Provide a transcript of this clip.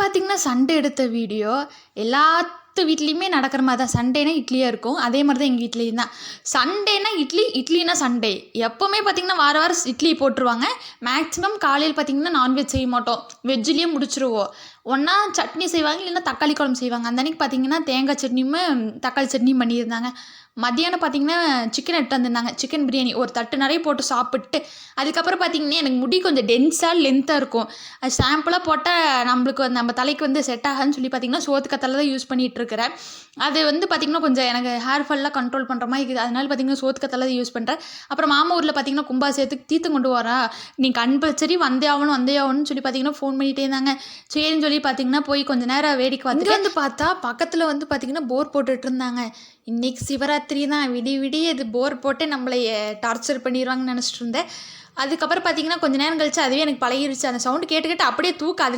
பார்த்தீங்கன்னா சண்டே எடுத்த வீடியோ எல்லாத்து வீட்லேயுமே நடக்கிற மாதிரி தான் சண்டேனா இட்லியாக இருக்கும். அதே மாதிரி தான் எங்கள் வீட்லேயும் தான். சண்டேனா இட்லி இட்லினா சண்டே. எப்போவுமே பார்த்தீங்கன்னா வார வாரம் இட்லி போட்டுருவாங்க. மேக்ஸிமம் காலையில் பார்த்தீங்கன்னா நான்வெஜ் செய்ய மாட்டோம். வெஜ்ஜிலேயே முடிச்சிருவோம். ஒன்றா சட்னி செய்வாங்க இல்லைன்னா தக்காளி குழம்பு செய்வாங்க. அந்த அன்றைக்கி பார்த்தீங்கன்னா தேங்காய் சட்னியும் தக்காளி சட்னியும் பண்ணியிருந்தாங்க. மத்தியானம் பார்த்தீங்கன்னா சிக்கன் எடுத்து வந்திருந்தாங்க. சிக்கன் பிரியாணி. ஒரு தட்டு நிறைய போட்டு சாப்பிட்டு அதுக்கப்புறம் பார்த்தீங்கன்னா எனக்கு முடி கொஞ்சம் டென்ஸாக லென்த்தாக இருக்கும். அது ஷாம்புலாம் போட்டால் நம்மளுக்கு வந்து நம்ம தலைக்கு வந்து செட் ஆகாதுன்னு சொல்லி பார்த்தீங்கன்னா சோத்து கத்தால தான் யூஸ் பண்ணிகிட்டு இருக்கிறேன். அது வந்து பார்த்திங்கன்னா கொஞ்சம் எனக்கு ஹேர் ஃபால்லாம் கண்ட்ரோல் பண்ணுற மாதிரி இருக்குது. அதனால பார்த்தீங்கன்னா சோத்து கத்தால தான் யூஸ் பண்ணுறேன் அப்புறம் மாமா ஊரில் பார்த்தீங்கன்னா கும்பாசேத்துக்கு தீர்த்தம் கொண்டு வரா. நீ கம்பல்சரி வந்தே ஆகணும் வந்தே ஆகணும்னு சொல்லி பார்த்தீங்கன்னா ஃபோன் பண்ணிகிட்டே இருந்தாங்க. சரின்னு சொல்லி பார்த்தீங்கன்னா போய் கொஞ்ச நேரம் வேடிக்கை வந்து வந்து பார்த்தா பக்கத்தில் வந்து பார்த்தீங்கன்னா போர் போட்டுட்டு இருந்தாங்க. இன்னைக்கு சிவராத்திரி தான் விடிய விடிய இது போர் போட்டு நம்மளை டார்ச்சர் பண்ணிடுவாங்கன்னு நினச்சிட்டு இருந்தேன். அதுக்கப்புறம் பார்த்தீங்கன்னா கொஞ்ச நேரம் கழிச்சு அதுவே எனக்கு பழகிருச்சு. அந்த சவுண்டு கேட்டு கேட்டு அப்படியே தூக்கம் அது